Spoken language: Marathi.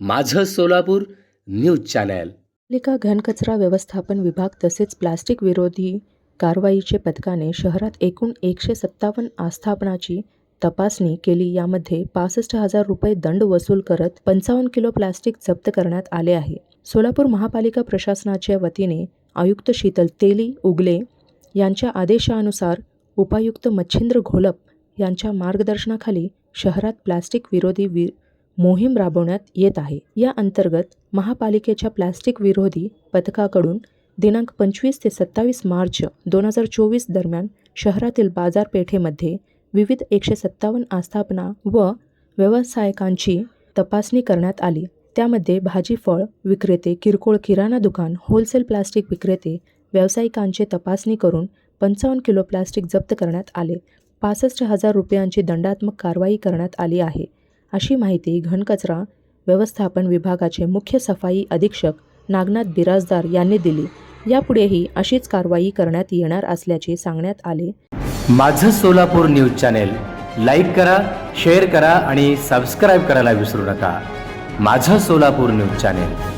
माझं सोलापूर न्यूज चॅनल. पालिका घनकचरा व्यवस्थापन विभाग तसेच प्लास्टिक विरोधी कारवाईचे पथकाने शहरात एकूण एकशे सत्तावन्न आस्थापनाची तपासणी केली. यामध्ये पासष्ट हजार रुपये दंड वसूल करत पंचावन्न किलो प्लास्टिक जप्त करण्यात आले आहे. सोलापूर महापालिका प्रशासनाच्या वतीने आयुक्त शीतल तेली उगले यांच्या आदेशानुसार उपायुक्त मच्छिंद्र घोलप यांच्या मार्गदर्शनाखाली शहरात प्लास्टिक विरोधी वि मोहीम राबवण्यात येत आहे. या अंतर्गत महापालिकेच्या प्लास्टिक विरोधी पथकाकडून दिनांक पंचवीस ते सत्तावीस मार्च दोन हजार चोवीस दरम्यान शहरातील बाजारपेठेमध्ये विविध एकशे सत्तावन्न आस्थापना व व्यावसायिकांची तपासणी करण्यात आली. त्यामध्ये भाजी फळ विक्रेते किरकोळ किराणा दुकान होलसेल प्लास्टिक विक्रेते व्यावसायिकांची तपासणी करून पंचावन्न किलो प्लास्टिक जप्त करण्यात आले. पासष्ट हजार रुपयांची दंडात्मक कारवाई करण्यात आली आहे. अशी माहिती घनकचरा व्यवस्थापन विभागाचे मुख्य सफाई अधीक्षक नागनाथ बिराजदार यांनी दिली. यापुढेही अशीच कारवाई करण्यात येणार असल्याचे सांगण्यात आले. माझं सोलापूर न्यूज चॅनेल लाईक करा शेअर करा आणि सबस्क्राईब करायला विसरू नका. माझं सोलापूर न्यूज चॅनेल.